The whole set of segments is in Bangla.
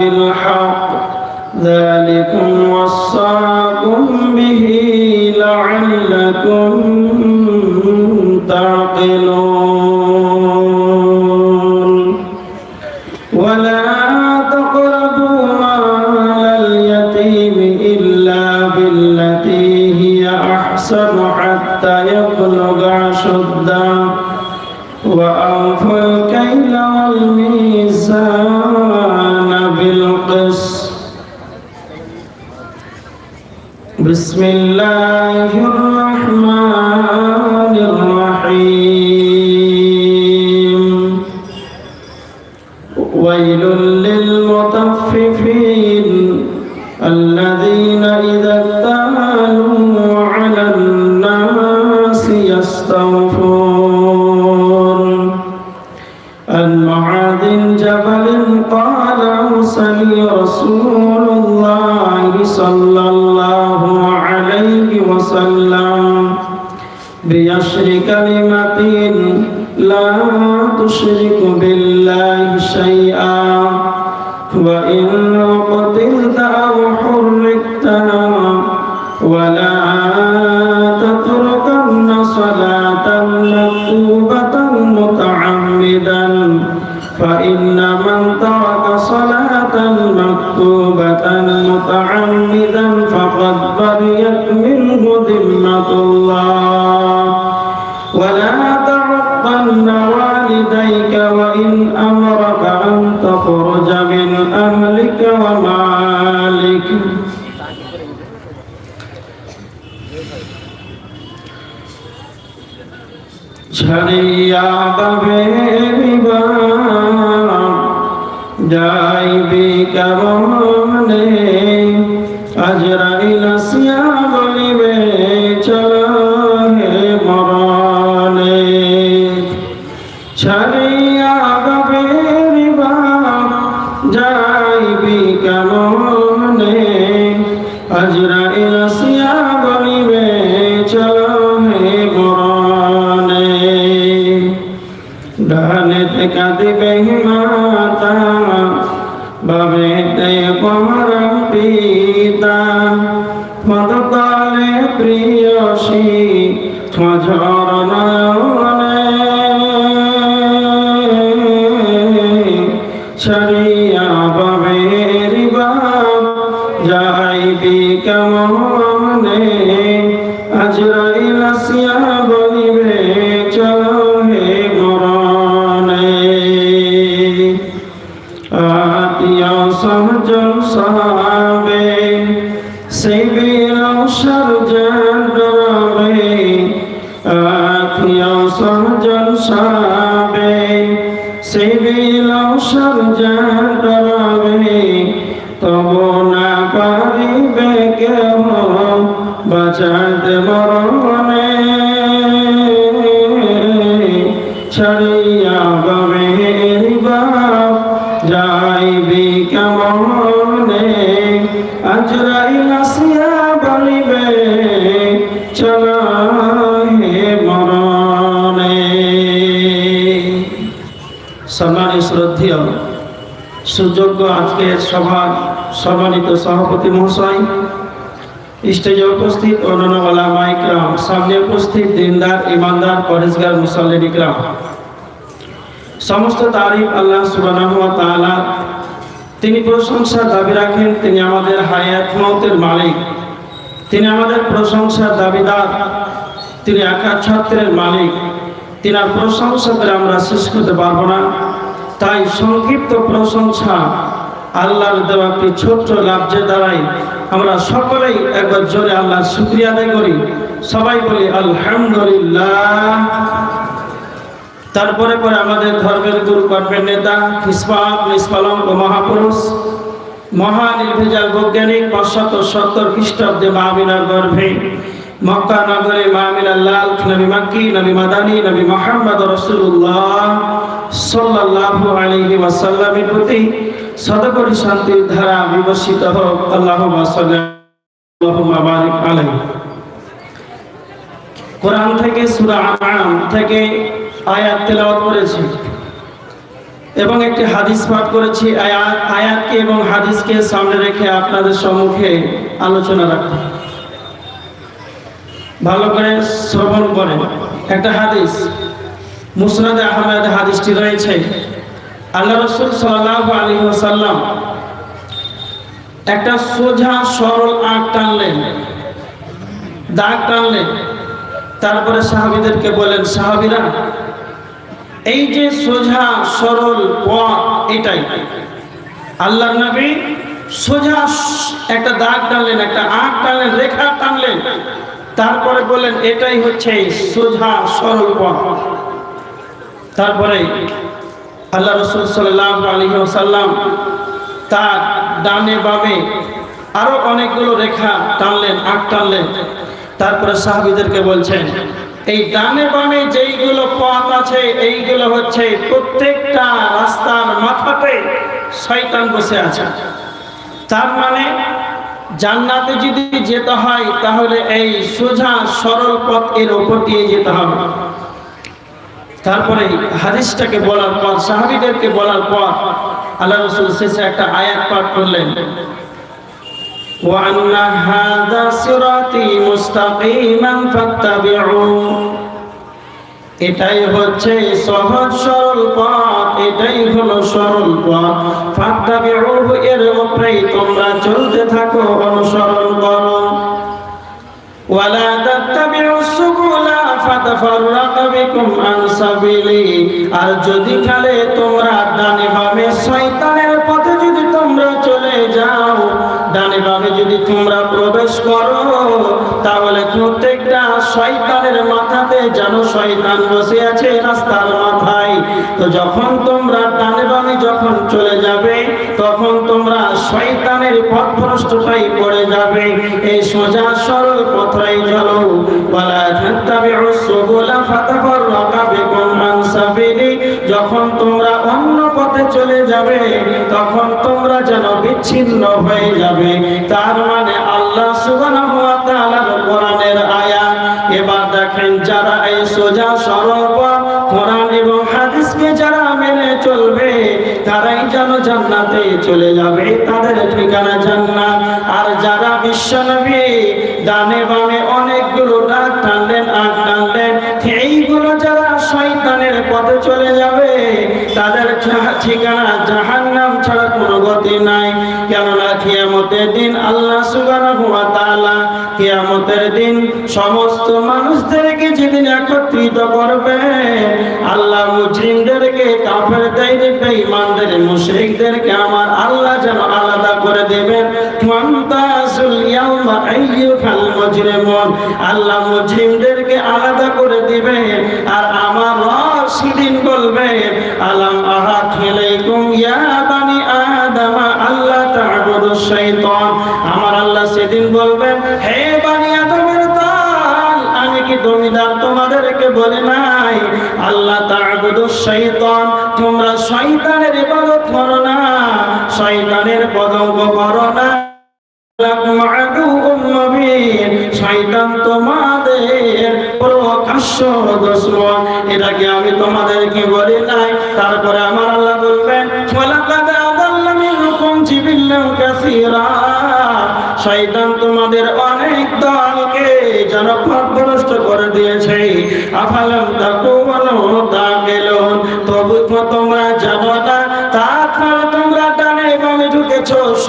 بالحق. ذلكم وصاكم به لعلكم تعقلون. ولا تقربوا مال اليتيم إلا بالتي هي أحسن حتى يبلغ أشده. وأوفوا الكيل والميزان بسم الله الرحمن الرحيم. ويل رسول الله صلى الله عليه وسلم بيشر كلمة لا تشرك بالله ছড়িয়া বাবে যাইবি কেমনে بهم সরজন ডরাবে তব না পারিবে কেহ বাঁচাতে মরণে ছড়িয়া বাবে বাপ যাইবি কেমনে আজরাই আসিয়া বলিবে চল হে মরণে সম্মানী শ্রদ্ধেয় সুযোগ্য আজকের সভার সম্মানিত সভাপতি মহাশয়। স্টেজে উপস্থিত অন্যান্যওয়ালা মাইকরাম সামনে উপস্থিত দিনদার, ইমানদার, পরেশগার, মুসল্লিন ইকরাম। সমস্ত তারিফ আল্লাহ সুবহানাহু ওয়া তাআলা। তিনি প্রশংসার দাবি রাখেন, তিনি আমাদের হায়াত মৌতের মালিক। তিনি আমাদের প্রশংসার দাবিদার, তিনি একা ছত্রের মালিক। তিনার প্রশংসা করে আমরা শেষ করতে পারব না। তাই সংক্ষিপ্ত প্রশংসা আল্লাহর দেওয়া একটি ছোট্ট লাভজের দ্বারাই আমরা সকলেই একবার জোরে আল্লাহর শুক্রিয়া আদায় করি। সবাই বলি আলহামদুলিল্লাহ। তারপরে পরে আমাদের ধর্মের গুরু গর্বের নেতা ইসফাক নিষ্পালন ও মহাপুরুষ। মহা নির্ভেজাল বৈজ্ঞানিক পাঁচশত সত্তর খ্রিস্টাব্দে মাহমিনার গর্ভে মক্কা নগরে মাহমিনা লাল নবী মাক্কি, নবী মাদানী, নবী মোহাম্মদ রসুল্লাহ সাল্লাল্লাহু আলাইহি ওয়াসাল্লামের প্রতি সদকরি শান্তির ধারা বিবর্ষিত হোক। আল্লাহুম্মা সাল্লি আল্লাহুম্মা বারিক আলাইহি। কোরআন থেকে সূরা আনআম থেকে আয়াত তেলাওয়াত করেছি এবং একটি হাদিস পাঠ করেছি। আয়াত, আয়াতকে এবং হাদিসকে সামনে রেখে আপনাদের সম্মুখে আলোচনা রাখতে ভালো করে শ্রবণ করেন একটা হাদিস, মুসনাদে আহমেদ হাদিসটি রয়েছে। আল্লাহ রসুল সাল্লাহ আলী ওসাল্লাম একটা সোজা সরল আঁক টানলেন, দাগ টানলেন। তারপরে সাহাবিদেরকে বলেন সাহাবিরা, এই যে সোজা সরল পথ এটাই। আল্লাহ নবী সোজা একটা দাগ টানলেন, একটা আঁক টানলেন, রেখা টানলেন। তারপরে বললেন, এটাই হচ্ছে সোজা সরল পথ। তারপরে আল্লাহ রসুল সাল্লাহ আলী সাল্লাম তার ডানে বামে আরও অনেকগুলো রেখা টানলেন আঁক টানলেন। তারপরে সাহাবিদেরকে বলছেন, এই ডানে বামে যেইগুলো পথ আছে, এইগুলো হচ্ছে প্রত্যেকটা রাস্তার মাথাতে শয়তান বসে আছে। তার মানে জান্নাতে যদি যেতে হয় তাহলে এই সোজা সরল পথ এর ওপর দিয়ে যেতে হবে তারপরে হাদিসটাকে বলার পর সাহাবিদেরকে বলার পর আল্লাহ রসুল শেষে একটা আয়াত পাঠ করলেন وأن هذا صراطي مستقيما فاتبعوه এটাই হচ্ছে সহজ, সরল পথ, এটাই হলো সরল পথ। এর উপরেই তোমরা চলতে থাকো, অনুসরণ করো। আর যদি খালে তোমরা ডানে বামে শয়তানের পথে যদি তোমরা চলে যাও ডানে বামে যদি তোমরা প্রবেশ করো, তাহলে প্রত্যেকটা শয়তানের মাথাতে যেন শয়তান বসে আছে রাস্তার মাথায়। তো যখন তোমরা ডানে বামে যখন চলে যাবে, তখন তোমরা শয়তানের পথ ভ্রষ্টতাই পড়ে যাবে। এই সোজা সরল পথরাই চলো। ওয়ালা তাত্তাবিউ সুবুলা ফাতাফাররাকা বিকুম আন যখন তোমরা অন্য পথে চলে যাবে বিচ্ছিন্ন হয়ে যাবে। তার মানে আল্লাহ কোরআনের এবার দেখেন যারা এই সোজা সরল কোরআন এবং হাদিসকে যারা মেনে চলবে, তারাই যেন জান্নাতে চলে যাবে। তাদের ঠিকানা জান্নাত। আর যারা বিশ্ব বিশ্বনবী, ডানে বামে অনেকগুলো ডাক টানলেন, আগ টানলেন এইগুলো যারা শয়তানের পথে চলে যাবে, তাদের ঠিকানা কেননা কিয়ামতের দিন আল্লাহ সুবহানাহু ওয়া তাআলা কিয়ামতের দিন সমস্ত মানুষদেরকে যেদিন একত্রিত করবে, আল্লাহ মুসলিমদেরকে কাফেরদের বেঈমানদের, মুশরিকদেরকে আমার আল্লাহ যেন আলাদা করে দেবেন। ওয়ান্তাসুল ইয়াউমা আইয়ুহাল মুজরিমুন। আল্লাহ মুসলিমদেরকে আলাদা করে দিবেন আর আমার রব সেদিন বলবেন, আলাম আহাদ ইলাইকুম ইয়া শাইতান তোমরা শয়তানের ইবাদত করো না, শয়তানের পদঙ্গ করো না। শয়তান তোমাদের প্রকাশ্য দুশমন। এটা কি আমি তোমাদেরকে বলি নাই, তারপরে আমার আল্লাহ বলবেন শয়তান তোমাদের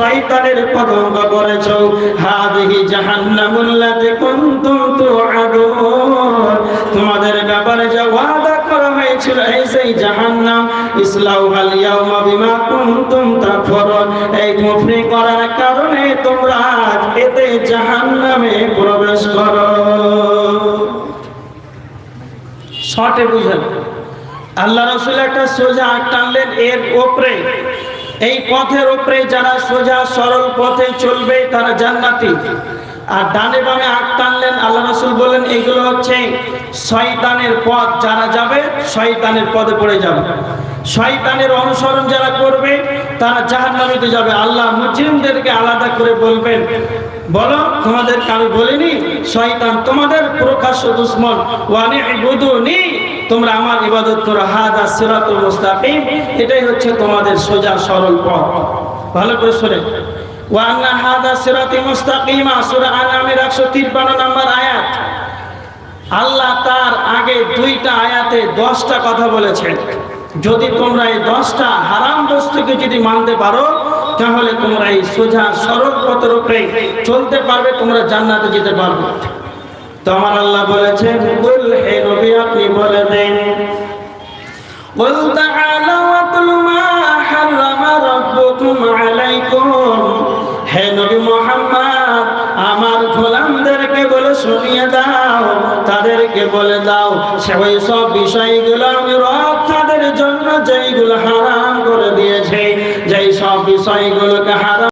শয়তানের পদঙ্গ করেছ। হাদিহি জাহান্নামুল্লাতি কুনতুম তুআদুন। তোমাদের ব্যাপারে যা ওয়াদা করা হয়েছিল, এই সেই জাহান্নাম। ইসলাউহাল ইয়াউমা বিমা কুনতুম তাকফুরুন। এই কুফরি করার কারণে তোমরা আজ এতে জাহান্নামে প্রবেশ করো। শর্টে বুঝেন। আল্লাহ রসুল একটা সোজা টানলেন এর ওপরে। এই পথের উপরে যারা সোজা সরল পথে চলবে তারা জান্নাতি। আর ডানে বামে আঁক টানলেন, আল্লাহ রসুল বললেন, এগুলো হচ্ছে শয়তানের পথ। যারা যাবে, শয়তানের পদে পড়ে যাবে। শয়তানের অনুসরণ যারা করবে, তারা জাহান্নামীতে যাবে। আল্লাহ মুসলিমদেরকে আলাদা করে বলবেন, বলো, তোমাদেরকে আমি বলিনি, শয়তান তোমাদের প্রকাশ্য দুশ্মন। ওয়ানি ইবুদুনি তোমরা আমার ইবাদত করো। হাদা সিরাতুল মুস্তাকিম, এটাই হচ্ছে তোমাদের সোজা সরল পথ। ভালো করে শুনে। ওয়ান্না হাদা সিরাতি মুস্তাকিমা, সূরা আনামের 153 নম্বর আয়াত। আল্লাহ তার আগে দুইটা আয়াতে দশটা কথা বলেছেন। যদি তোমরা এই দশটা হারাম বস্তুকে যদি মানতে পারো তাহলে তোমরা এই সোজা সরল পথের উপরে চলতে পারবে তোমরা জান্নাতে যেতে পারবে তো আমার আল্লাহ বলেছেন বল হে নবী আপনি বলে দেন قل تعالوا واتل ما حرم ربكم عليكم হে নবী মোহাম্মদ আমার গোলামদেরকে বলে শুনিয়ে দাও তাদেরকে বলে দাও সেই সব বিষয়গুলো আমি রব তাদের জন্য যেইগুলো হারাম করে দিয়েছে যেই সব বিষয়গুলোকে হারাম